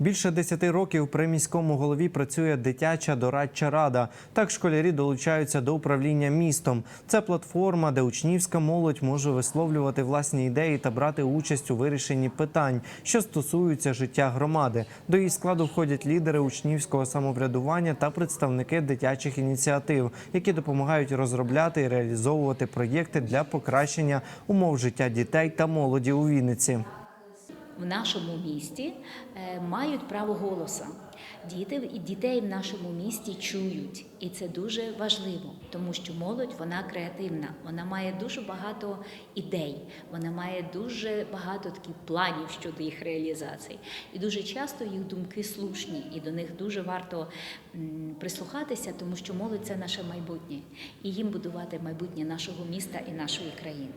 Більше 10 років при міському голові працює дитяча дорадча рада. Так школярі долучаються до управління містом. Це платформа, де учнівська молодь може висловлювати власні ідеї та брати участь у вирішенні питань, що стосуються життя громади. До її складу входять лідери учнівського самоврядування та представники дитячих ініціатив, які допомагають розробляти і реалізовувати проєкти для покращення умов життя дітей та молоді у Вінниці. В нашому місті е, мають право голосу. Діти і дітей в нашому місті чують, і це дуже важливо, тому що молодь вона креативна, вона має дуже багато ідей, вона має дуже багато таких планів щодо їх реалізації. І дуже часто їх думки слушні, і до них дуже варто прислухатися, тому що молодь це наше майбутнє, і їм будувати майбутнє нашого міста і нашої країни.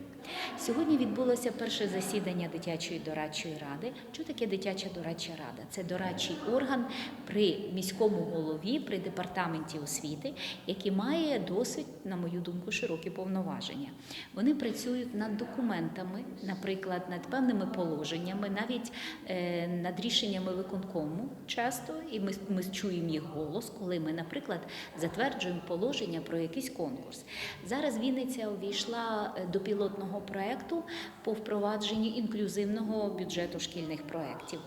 Сьогодні відбулося перше засідання дитячої дорадчої ради. Що таке дитяча дорадча рада? Це дорадчий орган при міському голові, при департаменті освіти, який має досить, на мою думку, широкі повноваження. Вони працюють над документами, наприклад, над певними положеннями, навіть е, над рішеннями виконкому часто, і ми, ми чуємо їх голос, коли ми, наприклад, затверджуємо положення про якийсь конкурс. Зараз Вінниця увійшла е, до пілотного проекту по впровадженню інклюзивного бюджету шкільних проєктів.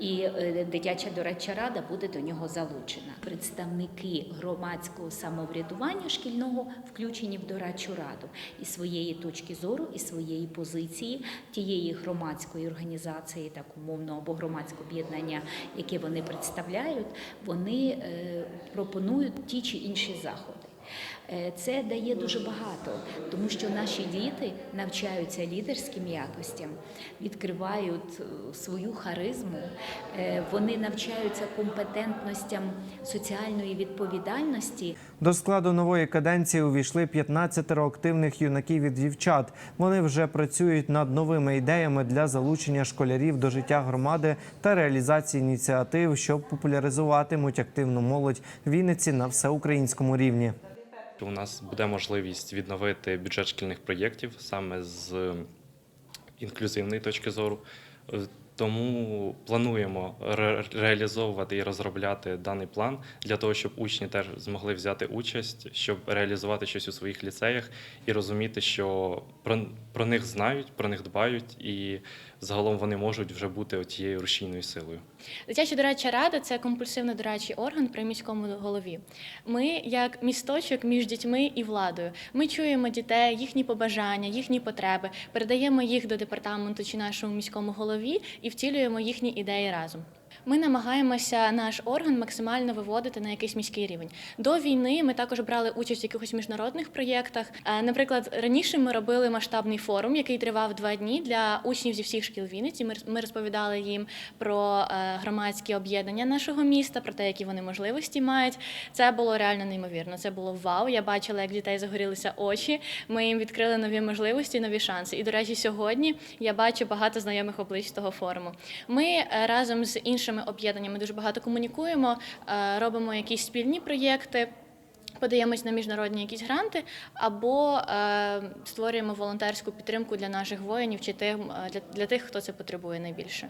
І е, дитяча дорадча рада буде до нього залучена. Представники громадського самоврядування шкільного включені в дорадчу раду і своєї точки зору, і своєї позиції тієї громадської організації, так умовно або громадського об'єднання, яке вони представляють, вони е, пропонують ті чи інші заходи. Е, Це дає дуже багато, тому що наші діти навчаються лідерським якостям, відкривають е, свою харизму, е, вони навчаються компетентностям соціальної відповідальності. До складу нової каденції увійшли 15 активних юнаків і дівчат. Вони вже працюють над новими ідеями для залучення школярів до життя громади та реалізації ініціатив, щоб популяризуватимуть активну молодь Вінниці на всеукраїнському рівні. У нас буде можливість відновити бюджет шкільних проєктів саме з інклюзивної точки зору. Е, Тому плануємо ре- реалізовувати і розробляти даний план для того, щоб учні теж змогли взяти участь, щоб реалізувати щось у своїх ліцеях і розуміти, що про, про них знають, про них дбають, і загалом вони можуть вже бути тією рушійною силою. Дитяча дорадча рада це компульсивно дорадчий орган при міському голові. Ми, як місточок між дітьми і владою, ми чуємо дітей, їхні побажання, їхні потреби, передаємо їх до департаменту чи нашому міському голові і втілюємо їхні ідеї разом. Ми намагаємося наш орган максимально виводити на якийсь міський рівень. До війни ми також брали участь в якихось міжнародних проєктах. Е, Наприклад, раніше ми робили масштабний форум, який тривав два дні для учнів зі всіх шкіл Вінниці. Ми розповідали їм про е, громадські об'єднання нашого міста, про те, які вони можливості мають. Це було реально неймовірно. Це було вау. Я бачила, як дітей загорілися очі. Ми їм відкрили нові можливості, нові шанси. І, до речі, сьогодні я бачу багато знайомих облич того форуму. Ми е, разом з іншими об'єднаннями дуже багато комунікуємо, е, робимо якісь спільні проєкти. Подаємось на міжнародні якісь гранти або е, створюємо волонтерську підтримку для наших воїнів чи тим е, для, для тих, хто це потребує найбільше.